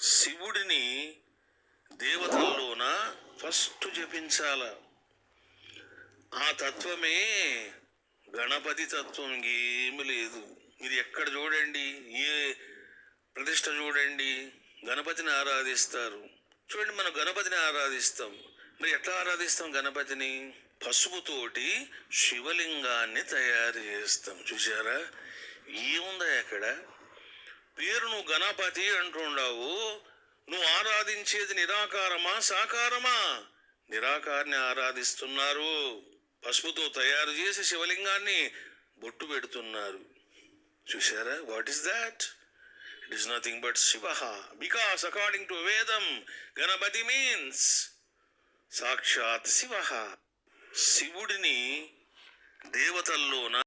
శివుడిని దేవతల్లోన ఫస్ట్ జపించాల. ఆ తత్వమే గణపతి తత్వం ఏమి లేదు. మీరు ఎక్కడ చూడండి? ఏ ప్రతిష్ట చూడండి? గణపతిని ఆరాధిస్తారు. చూడండి మనం గణపతిని ఆరాధిస్తాం. మరి ఎట్లా ఆరాధిస్తాం గణపతిని? పసుపుతోటి శివలింగాన్ని తయారు చేస్తాం. చూసారా ఏముందా అక్కడ? పేరు నువ్వు గణపతి అంటుండావు. నువ్వు ఆరాధించేది నిరాకారమా సాకారమా? నిరాకారాన్ని ఆరాధిస్తున్నారు. పసుపుతో తయారు చేసి శివలింగాన్ని బొట్టు పెడుతున్నారు. చూసారా what is that it is nothing but Shiva because according to వేదం గణపతి మీన్స్ సాక్షాత్ శివ శివుడిని దేవతల్లోన